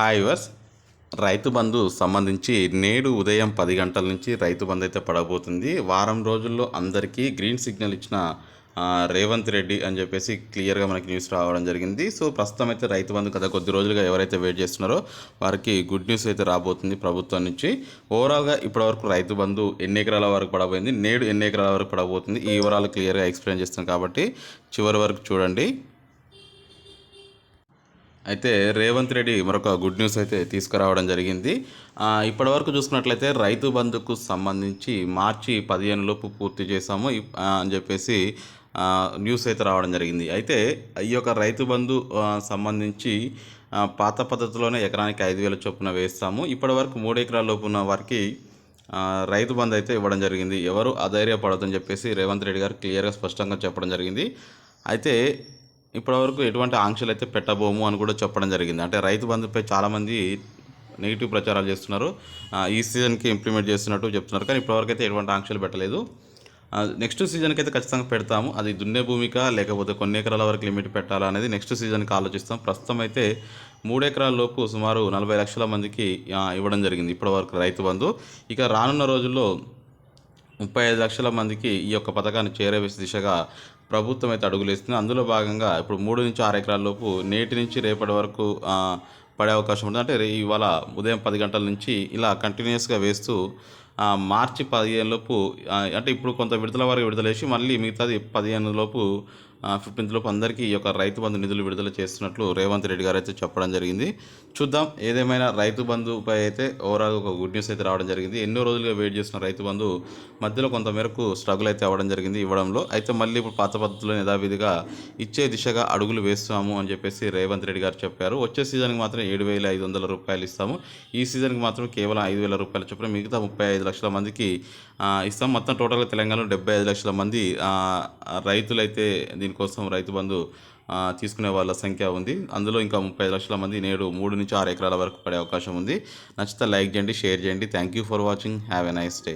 Hi verse Rythu Bandhu సంబంధించి నేడు ఉదయం పది గంటల నుంచి రైతు బంధు అయితే పడబోతుంది. వారం రోజుల్లో అందరికీ గ్రీన్ సిగ్నల్ ఇచ్చిన రేవంత్ రెడ్డి అని చెప్పేసి క్లియర్గా మనకి న్యూస్ రావడం జరిగింది. సో ప్రస్తుతం అయితే రైతు బంధు కదా కొద్ది రోజులుగా ఎవరైతే వెయిట్ చేస్తున్నారో వారికి గుడ్ న్యూస్ అయితే రాబోతుంది ప్రభుత్వం నుంచి. ఓవరాల్గా ఇప్పటివరకు రైతు బంధు ఎన్ని ఎకరాల వరకు పడబోయింది? నేడు ఎన్ని ఎకరాల వరకు పడబోతుంది? ఈ వివరాలు క్లియర్గా ఎక్స్ప్లెయిన్ చేస్తాం కాబట్టి చివరి వరకు చూడండి. అయితే రేవంత్ రెడ్డి మరొక గుడ్ న్యూస్ అయితే తీసుకురావడం జరిగింది. ఇప్పటి ఇప్పటివరకు చూసుకున్నట్లయితే రైతు బంధుకు సంబంధించి మార్చి పదిహేను లోపు పూర్తి చేశాము. అని చెప్పేసి న్యూస్ అయితే రావడం జరిగింది. అయితే ఈ యొక్క రైతు బంధు సంబంధించి పాత పద్ధతిలోనే ఎకరానికి ఐదు వేల చొప్పున వేస్తాము. ఇప్పటివరకు మూడు ఎకరాల లోపు ఉన్న వారికి రైతు బంధు అయితే ఇవ్వడం జరిగింది. ఎవరు అధైర్యపడదని చెప్పేసి రేవంత్ రెడ్డి గారు క్లియర్గా స్పష్టంగా చెప్పడం జరిగింది. అయితే ఇప్పటివరకు ఎటువంటి ఆంక్షలు అయితే పెట్టబోము అని కూడా చెప్పడం జరిగింది. అంటే రైతు బంధుపై చాలామంది నెగిటివ్ ప్రచారాలు చేస్తున్నారు. ఈ సీజన్కి ఇంప్లిమెంట్ చేస్తున్నట్టు చెప్తున్నారు. కానీ ఇప్పటివరకు అయితే ఎటువంటి ఆంక్షలు పెట్టలేదు. నెక్స్ట్ సీజన్కి అయితే ఖచ్చితంగా పెడతాము. అది దున్నే భూమిక లేకపోతే కొన్ని ఎకరాల వరకు లిమిట్ పెట్టాలా అనేది నెక్స్ట్ సీజన్కి ఆలోచిస్తాం. ప్రస్తుతం అయితే మూడు లోపు సుమారు నలభై లక్షల మందికి ఇవ్వడం జరిగింది ఇప్పటివరకు రైతు బంధు. ఇక రానున్న రోజుల్లో ముప్పై ఐదు లక్షల మందికి ఈ యొక్క పథకాన్ని చేరవేసే దిశగా ప్రభుత్వం అయితే అడుగులేస్తుంది. అందులో భాగంగా ఇప్పుడు మూడు నుంచి ఆరు ఎకరాల లోపు నేటి నుంచి రేపటి వరకు పడే అవకాశం ఉంటుంది. అంటే రే- ఇవాళ ఉదయం పది గంటల నుంచి ఇలా కంటిన్యూస్గా వేస్తూ మార్చి పదిహేను లోపు అంటే ఇప్పుడు కొంత విడుదల వరకు విడుదలేసి మళ్ళీ మిగతాది పదిహేను లోపు ఫిఫ్టీన్త్ లోపు అందరికీ ఈ యొక్క రైతు బంధు నిధులు విడుదల చేస్తున్నట్లు రేవంత్ రెడ్డి గారు అయితే చెప్పడం జరిగింది. చూద్దాం ఏదేమైనా రైతు బంధుపై అయితే ఓవరాల్ ఒక గుడ్ న్యూస్ అయితే రావడం జరిగింది. ఎన్నో రోజులుగా వెయిట్ చేసిన రైతు బంధు మధ్యలో కొంతమేరకు స్ట్రగుల్ అయితే అవ్వడం జరిగింది ఇవ్వడంలో. అయితే మళ్ళీ ఇప్పుడు పాత పద్ధతిలో యథావిధిగా ఇచ్చే దిశగా అడుగులు వేస్తాము అని చెప్పేసి రేవంత్ రెడ్డి గారు చెప్పారు. వచ్చే సీజన్కి మాత్రం ఏడు వేల ఐదు వందల రూపాయలు ఇస్తాము. ఈ సీజన్కి మాత్రం కేవలం ఐదు వేల రూపాయలు చెప్పిన మిగతా ముప్పై ఐదు లక్షల మందికి ఇస్తాం. మొత్తం టోటల్గా తెలంగాణలో డెబ్బై ఐదు లక్షల మంది రైతులైతే దీనికోసం రైతు బంధు తీసుకునే వాళ్ళ సంఖ్య ఉంది. అందులో ఇంకా ముప్పై లక్షల మంది నేడు మూడు నుంచి ఆరు ఎకరాల వరకు పడే అవకాశం ఉంది. నచ్చితే లైక్ చేయండి షేర్ చేయండి. Thank you for watching have a nice day